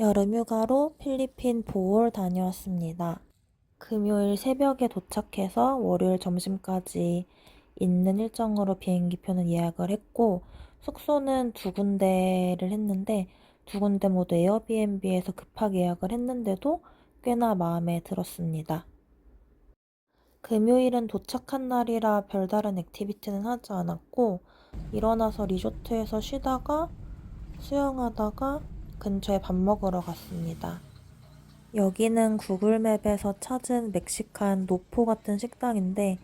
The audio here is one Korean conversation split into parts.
여름 휴가로 필리핀 보홀 다녀왔습니다. 금요일 새벽에 도착해서 월요일 점심까지 있는 일정으로 비행기표는 예약을 했고, 숙소는 두 군데를 했는데, 두 군데 모두 에어비앤비에서 급하게 예약을 했는데도 꽤나 마음에 들었습니다. 금요일은 도착한 날이라 별다른 액티비티는 하지 않았고, 일어나서 리조트에서 쉬다가 수영하다가 근처에 밥 먹으러 갔습니다. 여기는 구글맵에서 찾은 멕시칸 노포 같은 식당인데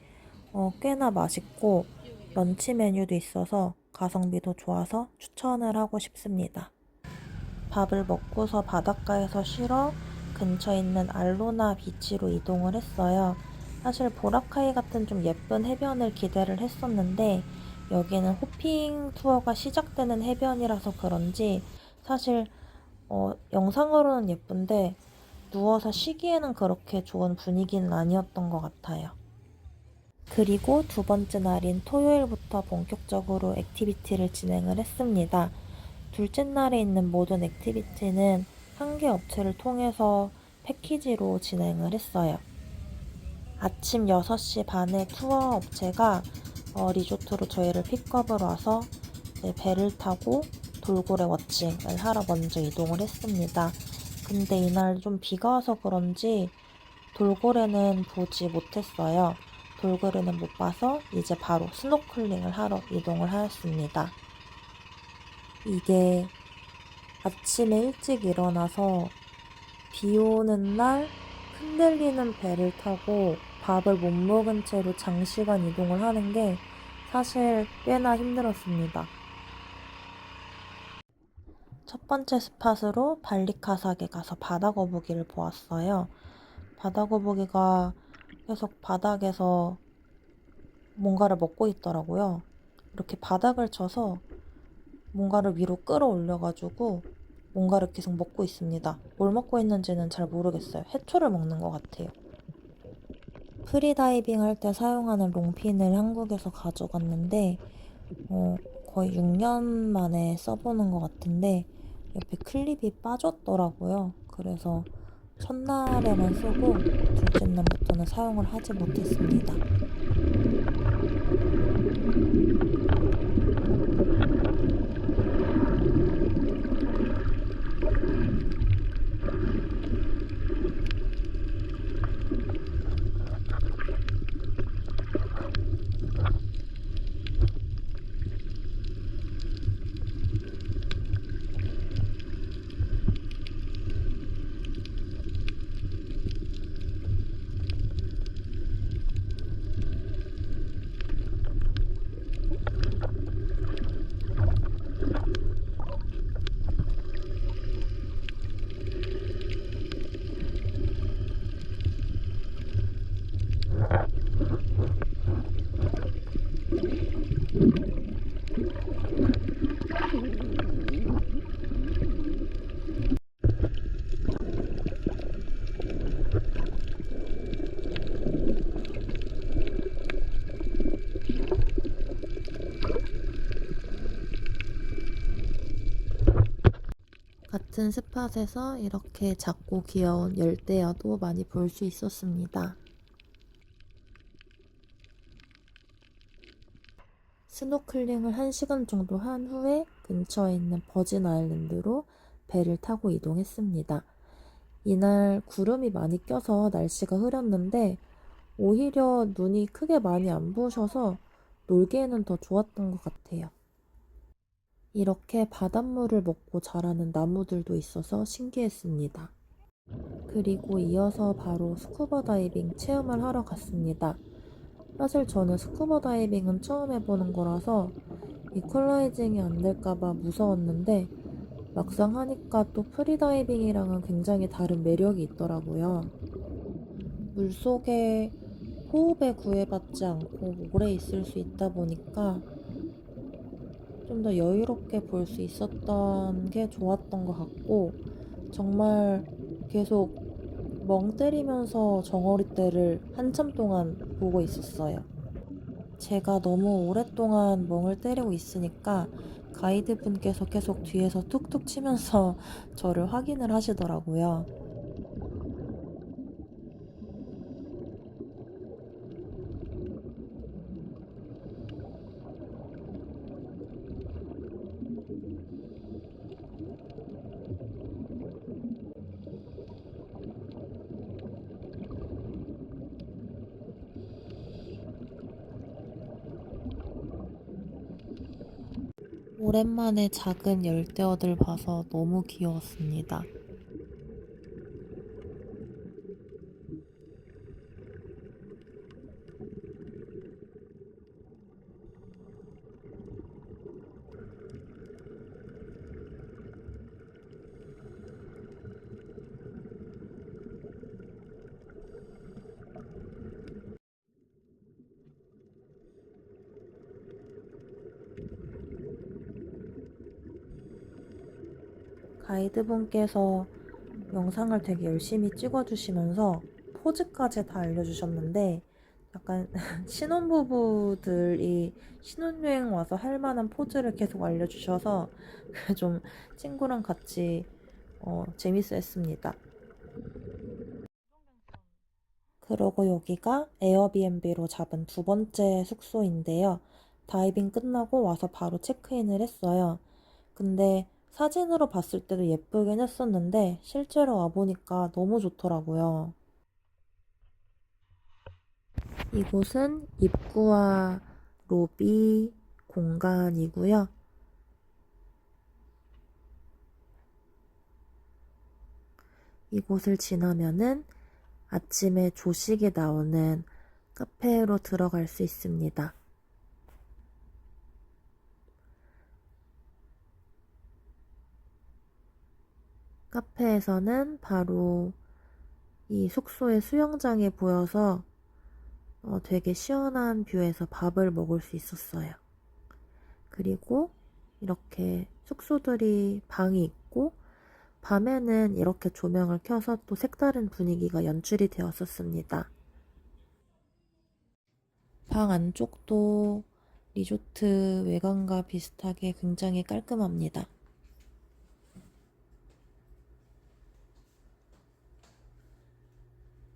어, 꽤나 맛있고 런치 메뉴도 있어서 가성비도 좋아서 추천을 하고 싶습니다. 밥을 먹고서 바닷가에서 쉬러 근처에 있는 알로나 비치로 이동을 했어요. 사실 보라카이 같은 좀 예쁜 해변을 기대를 했었는데 여기는 호핑 투어가 시작되는 해변이라서 그런지 사실 어, 영상으로는 예쁜데 누워서 쉬기에는 그렇게 좋은 분위기는 아니었던 것 같아요. 그리고 두 번째 날인 토요일부터 본격적으로 액티비티를 진행을 했습니다. 둘째 날에 있는 모든 액티비티는 한 개 업체를 통해서 패키지로 진행을 했어요. 아침 6시 반에 투어 업체가 어, 리조트로 저희를 픽업을 와서 배를 타고 돌고래 워칭을 하러 먼저 이동을 했습니다. 근데 이날 좀 비가 와서 그런지 돌고래는 보지 못했어요. 돌고래는 못 봐서 이제 바로 스노클링을 하러 이동을 하였습니다. 이게 아침에 일찍 일어나서 비 오는 날 흔들리는 배를 타고 밥을 못 먹은 채로 장시간 이동을 하는 게 사실 꽤나 힘들었습니다. 첫 번째 스팟으로 발리카삭에 가서 바다거북이를 보았어요. 바다거북이가 계속 바닥에서 뭔가를 먹고 있더라고요. 이렇게 바닥을 쳐서 뭔가를 위로 끌어올려가지고 뭔가를 계속 먹고 있습니다. 뭘 먹고 있는지는 잘 모르겠어요. 해초를 먹는 것 같아요. 프리다이빙 할 때 사용하는 롱핀을 한국에서 가져갔는데, 어, 거의 6년 만에 써보는 것 같은데, 옆에 클립이 빠졌더라고요. 그래서 첫날에만 쓰고, 둘째 날부터는 사용을 하지 못했습니다. 같은 스팟에서 이렇게 작고 귀여운 열대야도 많이 볼 수 있었습니다. 스노클링을 1시간 정도 한 후에 근처에 있는 버진 아일랜드로 배를 타고 이동했습니다. 이날 구름이 많이 껴서 날씨가 흐렸는데 오히려 눈이 크게 많이 안 부으셔서 놀기에는 더 좋았던 것 같아요. 이렇게 바닷물을 먹고 자라는 나무들도 있어서 신기했습니다. 그리고 이어서 바로 스쿠버 다이빙 체험을 하러 갔습니다. 사실 저는 스쿠버 다이빙은 처음 해보는 거라서 이퀄라이징이 안 될까봐 무서웠는데 막상 하니까 또 프리다이빙이랑은 굉장히 다른 매력이 있더라고요. 물 속에 호흡에 구애받지 않고 오래 있을 수 있다 보니까 좀 더 여유롭게 볼 수 있었던 게 좋았던 것 같고, 정말 계속 멍 때리면서 정어리 떼를 한참 동안 보고 있었어요. 제가 너무 오랫동안 멍을 때리고 있으니까 가이드분께서 계속 뒤에서 툭툭 치면서 저를 확인을 하시더라고요. 오랜만에 작은 열대어들 봐서 너무 귀여웠습니다. 가이드분께서 영상을 되게 열심히 찍어주시면서 포즈까지 다 알려주셨는데 약간 신혼부부들이 신혼여행 와서 할 만한 포즈를 계속 알려주셔서 좀 친구랑 같이 어, 재밌어 했습니다. 그러고 여기가 에어비앤비로 잡은 두 번째 숙소인데요. 다이빙 끝나고 와서 바로 체크인을 했어요. 근데 사진으로 봤을 때도 예쁘긴 했었는데 실제로 와보니까 너무 좋더라고요. 이곳은 입구와 로비 공간이고요. 이곳을 지나면은 아침에 조식이 나오는 카페로 들어갈 수 있습니다. 카페에서는 바로 이 숙소의 수영장이 보여서 어, 되게 시원한 뷰에서 밥을 먹을 수 있었어요. 그리고 이렇게 숙소들이 방이 있고 밤에는 이렇게 조명을 켜서 또 색다른 분위기가 연출이 되었었습니다. 방 안쪽도 리조트 외관과 비슷하게 굉장히 깔끔합니다.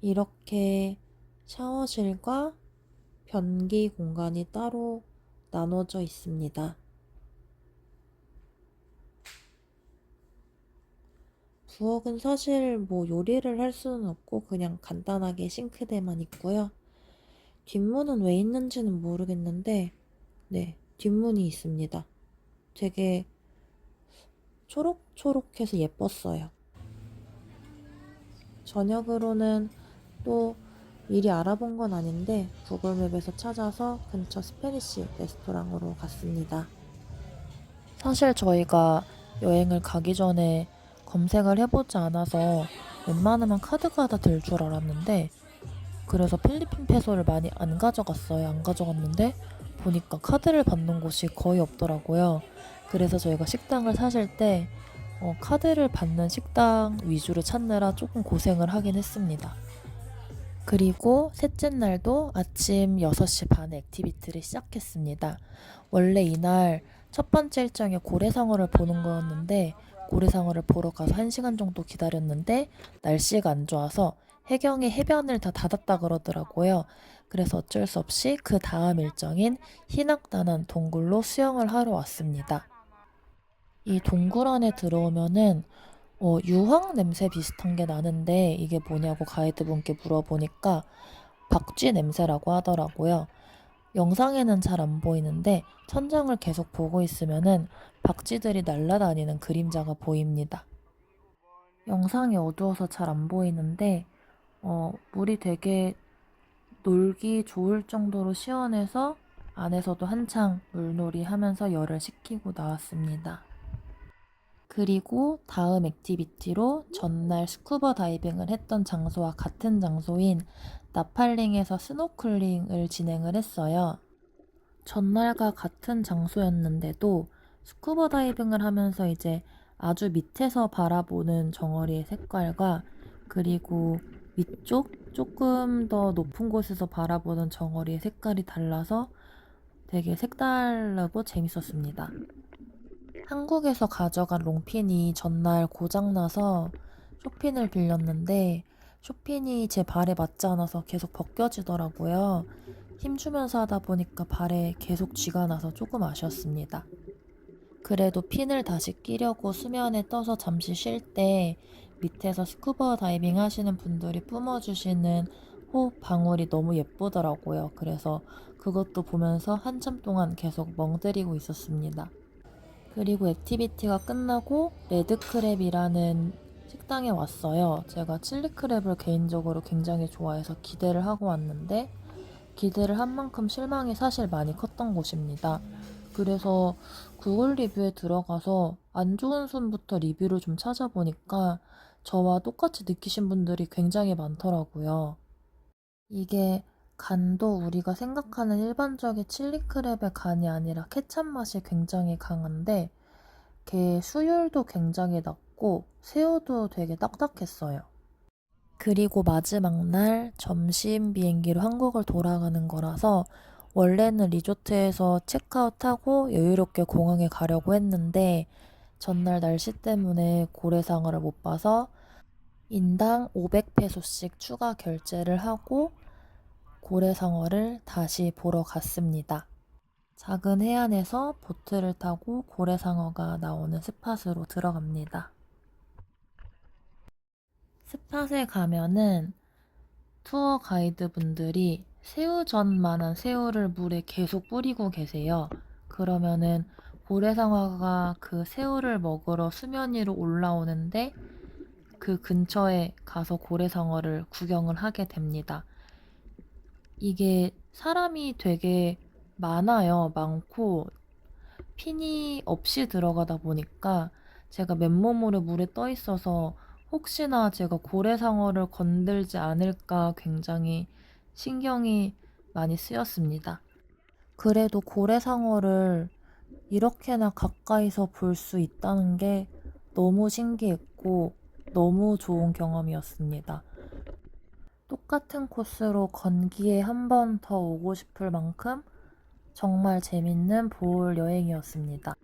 이렇게 샤워실과 변기 공간이 따로 나눠져 있습니다. 부엌은 사실 뭐 요리를 할 수는 없고 그냥 간단하게 싱크대만 있고요. 뒷문은 왜 있는지는 모르겠는데, 네, 뒷문이 있습니다. 되게 초록초록해서 예뻤어요. 저녁으로는 또 미리 알아본 건 아닌데 구글맵에서 찾아서 근처 스페니시 레스토랑으로 갔습니다. 사실 저희가 여행을 가기 전에 검색을 해보지 않아서 웬만하면 카드가 다 될 줄 알았는데 그래서 필리핀 페소를 많이 안 가져갔어요. 안 가져갔는데 보니까 카드를 받는 곳이 거의 없더라고요. 그래서 저희가 식당을 사실 때 어, 카드를 받는 식당 위주로 찾느라 조금 고생을 하긴 했습니다. 그리고 셋째 날도 아침 6시 반에 액티비티를 시작했습니다. 원래 이날 첫 번째 일정이 고래상어를 보는 거였는데 고래상어를 보러 가서 1시간 정도 기다렸는데 날씨가 안 좋아서 해경이 해변을 다 닫았다 그러더라고요. 그래서 어쩔 수 없이 그 다음 일정인 희낙단한 동굴로 수영을 하러 왔습니다. 이 동굴 안에 들어오면은 어, 유황 냄새 비슷한 게 나는데 이게 뭐냐고 가이드분께 물어보니까 박쥐 냄새라고 하더라고요. 영상에는 잘 안 보이는데 천장을 계속 보고 있으면은 박쥐들이 날아다니는 그림자가 보입니다. 영상이 어두워서 잘 안 보이는데 어, 물이 되게 놀기 좋을 정도로 시원해서 안에서도 한창 물놀이 하면서 열을 식히고 나왔습니다. 그리고 다음 액티비티로 전날 스쿠버 다이빙을 했던 장소와 같은 장소인 나팔링에서 스노클링을 진행을 했어요. 전날과 같은 장소였는데도 스쿠버 다이빙을 하면서 이제 아주 밑에서 바라보는 정어리의 색깔과 그리고 위쪽 조금 더 높은 곳에서 바라보는 정어리의 색깔이 달라서 되게 색다르고 재밌었습니다. 한국에서 가져간 롱핀이 전날 고장나서 쇼핀을 빌렸는데 쇼핀이 제 발에 맞지 않아서 계속 벗겨지더라고요. 힘주면서 하다 보니까 발에 계속 쥐가 나서 조금 아쉬웠습니다. 그래도 핀을 다시 끼려고 수면에 떠서 잠시 쉴 때 밑에서 스쿠버 다이빙 하시는 분들이 뿜어주시는 호흡 방울이 너무 예쁘더라고요. 그래서 그것도 보면서 한참 동안 계속 멍 때리고 있었습니다. 그리고 액티비티가 끝나고 레드크랩이라는 식당에 왔어요. 제가 칠리크랩을 개인적으로 굉장히 좋아해서 기대를 하고 왔는데 기대를 한 만큼 실망이 사실 많이 컸던 곳입니다. 그래서 구글 리뷰에 들어가서 안 좋은 순부터 리뷰를 좀 찾아보니까 저와 똑같이 느끼신 분들이 굉장히 많더라고요. 이게 간도 우리가 생각하는 일반적인 칠리크랩의 간이 아니라 케찹 맛이 굉장히 강한데 게 수율도 굉장히 낮고 새우도 되게 딱딱했어요. 그리고 마지막 날 점심 비행기로 한국을 돌아가는 거라서 원래는 리조트에서 체크아웃하고 여유롭게 공항에 가려고 했는데 전날 날씨 때문에 고래상어를 못 봐서 인당 500페소씩 추가 결제를 하고 고래상어를 다시 보러 갔습니다. 작은 해안에서 보트를 타고 고래상어가 나오는 스팟으로 들어갑니다. 스팟에 가면은 투어 가이드 분들이 새우전만한 새우를 물에 계속 뿌리고 계세요. 그러면은 고래상어가 그 새우를 먹으러 수면 위로 올라오는데 그 근처에 가서 고래상어를 구경을 하게 됩니다. 이게 사람이 되게 많아요. 많고 핀이 없이 들어가다 보니까 제가 맨몸으로 물에 떠 있어서 혹시나 제가 고래상어를 건들지 않을까 굉장히 신경이 많이 쓰였습니다. 그래도 고래상어를 이렇게나 가까이서 볼 수 있다는 게 너무 신기했고 너무 좋은 경험이었습니다. 똑같은 코스로 건기에 한 번 더 오고 싶을 만큼 정말 재밌는 볼 여행이었습니다.